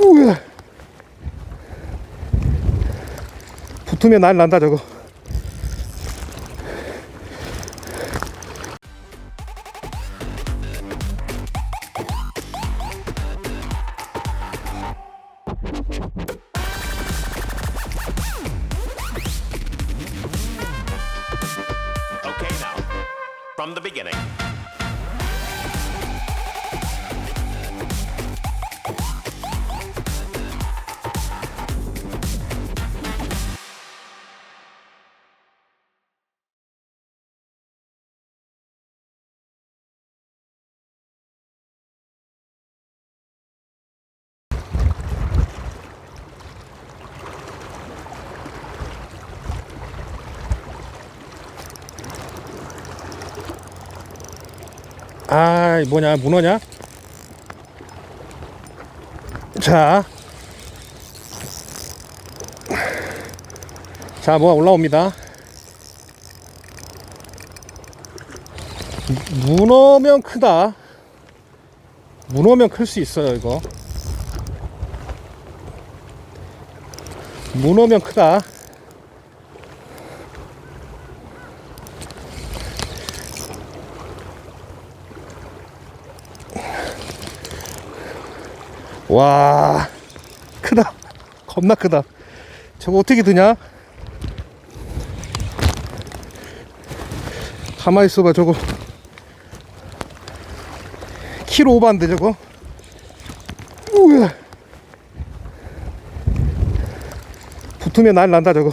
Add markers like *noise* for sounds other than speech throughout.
우와. 붙으면 날 난다 저거. Okay, now, from the beginning. 아, 뭐냐, 문어냐? 자. 자, 뭐가 올라옵니다. 문어면 크다. 문어면 클 수 있어요, 이거. 문어면 크다. 와 크다. 겁나 크다. 저거 어떻게 드냐? 가만히 있어봐 저거. 키로 오반데 저거? 우와. 붙으면 날 난다 저거.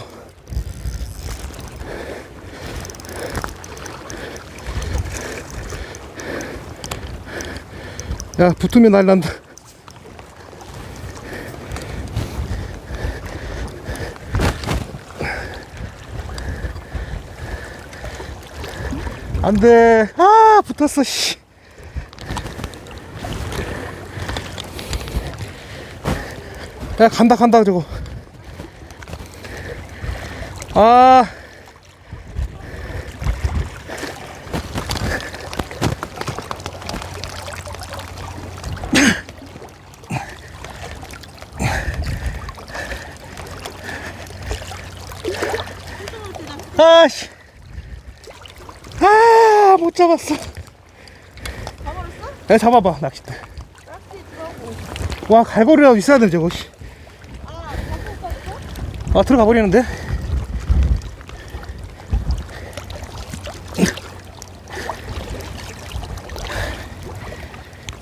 야 붙으면 날 난다 안 돼. 아 붙었어 씨. 야 간다 간다 저거. 아 아씨 아, 못 잡았어. 잡아봤어? 야, 잡아봐, 낚싯대. 있더라고. 와, 갈고리라도 있어야 돼, 저거. 씨. 아? 아, 들어가 버리는데?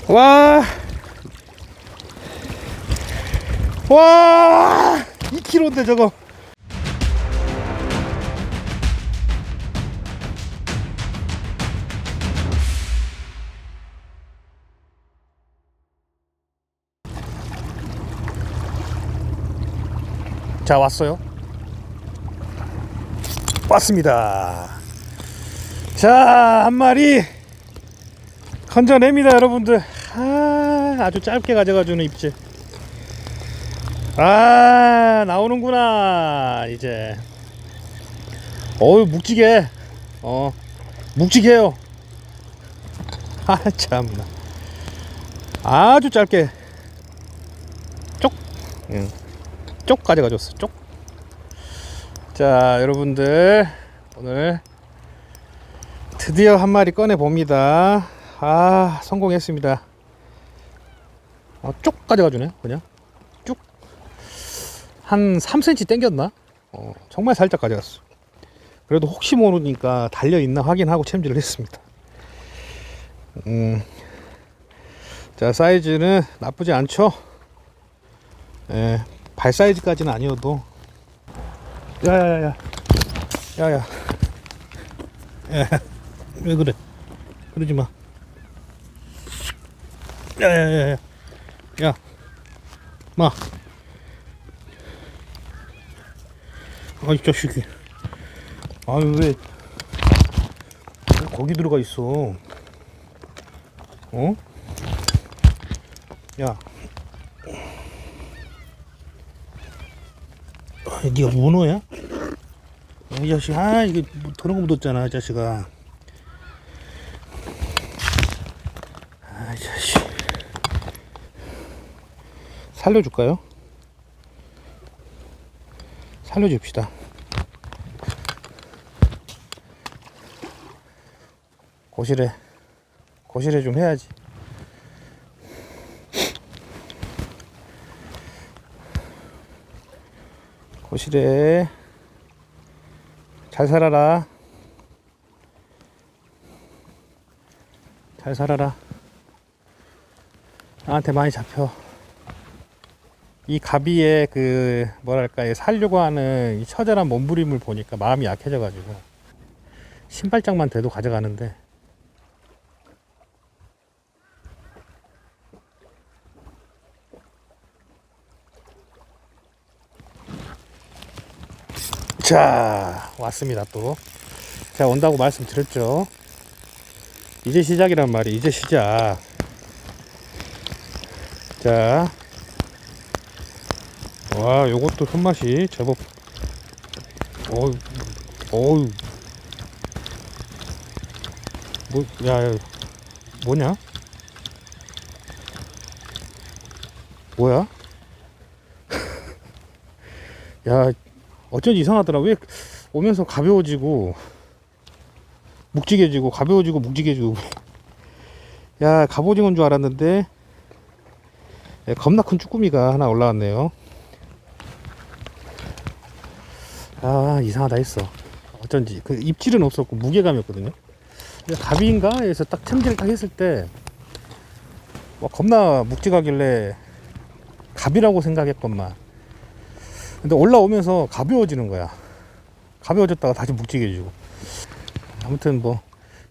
와. 와. 2kg인데, 저거. 자 왔어요? 왔습니다. 자 한 마리 건져냅니다 여러분들. 아, 아주 짧게 가져가주는 입질. 아 나오는구나 이제. 어우 묵직해. 어 묵직해요. 아 참나. 아주 짧게. 쪽. 응. 쪽 가져가줬어 쪽. 자 여러분들 오늘 드디어 한 마리 꺼내 봅니다. 아 성공했습니다. 아, 쪽 가져가주네 그냥 쭉. 한 3cm 땡겼나? 어, 정말 살짝 가져갔어. 그래도 혹시 모르니까 달려 있나 확인하고 챔질을 했습니다. 음. 자 사이즈는 나쁘지 않죠? 예, 발 사이즈까지는 아니어도. 야야야야. 야 야. 야 왜 그래? 그러지 마. 야야야야. 야마. 아이 자식이. 아유 왜, 왜 거기 들어가 있어? 어? 야 니가 문어야? 이 자식, 아, 이게 뭐 더러운 거 묻었잖아, 이 자식아. 아, 이 자식. 살려줄까요? 살려줍시다. 고실에 고실에 좀 해야지. 고실에 잘 살아라. 잘 살아라. 나한테 많이 잡혀. 이 가비의 그 뭐랄까 살려고 하는 이 처절한 몸부림을 보니까 마음이 약해져 가지고 신발장만 돼도 가져가는데 자 왔습니다 또 제가 온다고 말씀드렸죠 이제 시작이란 말이 이제 시작 자 와, 요것도 손맛이 제법. 어우, 어우. 뭐, 야, 야, 뭐냐? 뭐야? *laughs* 야, 어쩐지 이상하더라. 왜 오면서 가벼워지고, 묵직해지고, 가벼워지고, 묵직해지고. *laughs* 야, 갑오징어인 줄 알았는데, 예, 겁나 큰 쭈꾸미가 하나 올라왔네요. 아 이상하다 했어 어쩐지 그 입질은 없었고 무게감이었거든요 갑인가 해서 딱 챔질을 딱 했을 때 와, 겁나 묵직하길래 갑이라고 생각했건만 근데 올라오면서 가벼워지는 거야. 가벼워졌다가 다시 묵직해지고. 아무튼 뭐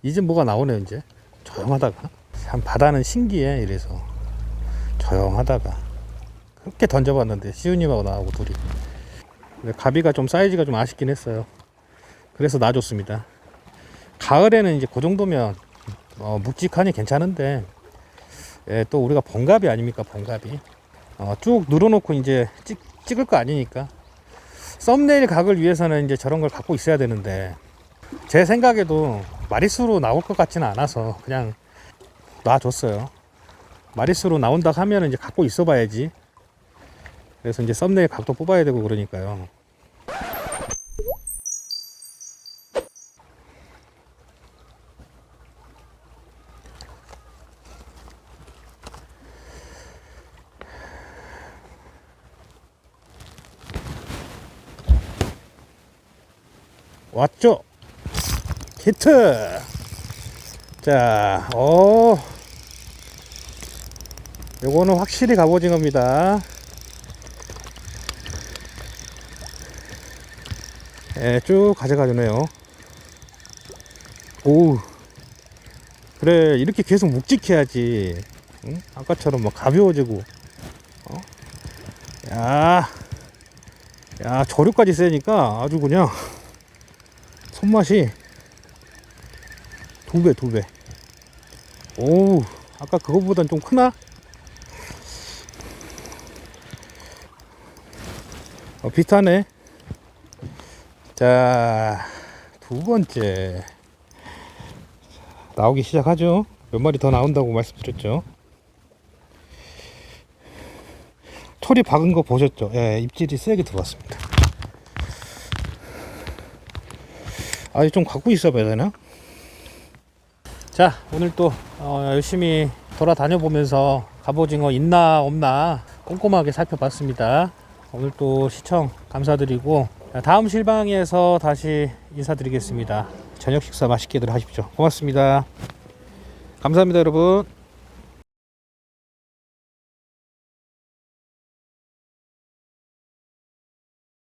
이제 뭐가 나오네 이제. 조용하다가. 참 바다는 신기해 이래서. 조용하다가. 그렇게 던져봤는데 시우님하고 나하고 둘이. 근데 가비가 좀 사이즈가 좀 아쉽긴 했어요. 그래서 놔줬습니다. 가을에는 이제 그 정도면 어, 묵직하니 괜찮은데 예, 또 우리가 번갑이 아닙니까 번갑이? 어, 쭉 늘어놓고 이제 찍, 찍을 거 아니니까 썸네일 각을 위해서는 이제 저런 걸 갖고 있어야 되는데 제 생각에도 마리수로 나올 것 같지는 않아서 그냥 놔줬어요. 마리수로 나온다 하면 이제 갖고 있어 봐야지. 그래서 이제 썸네일 각도 뽑아야 되고 그러니까요. 왔죠? 히트! 자, 어, 요거는 확실히 갑오징어입니다. 예, 쭉 가져가 주네요. 오, 그래, 이렇게 계속 묵직해야지. 응? 아까처럼 막 가벼워지고. 어? 야, 야, 저류까지 세니까 아주 그냥 손맛이 두 배, 두 배. 오, 아까 그거보단 좀 크나? 어, 비슷하네. 자, 두 번째. 나오기 시작하죠. 몇 마리 더 나온다고 말씀드렸죠. 털이 박은 거 보셨죠? 예, 입질이 세게 들어왔습니다. 아직 좀 갖고 있어 봐야 되나? 자, 오늘 또 어, 열심히 돌아다녀 보면서 갑오징어 있나 없나 꼼꼼하게 살펴봤습니다. 오늘 또 시청 감사드리고 다음 실방에서 다시 인사드리겠습니다. 저녁 식사 맛있게들 하십시오. 고맙습니다. 감사합니다, 여러분.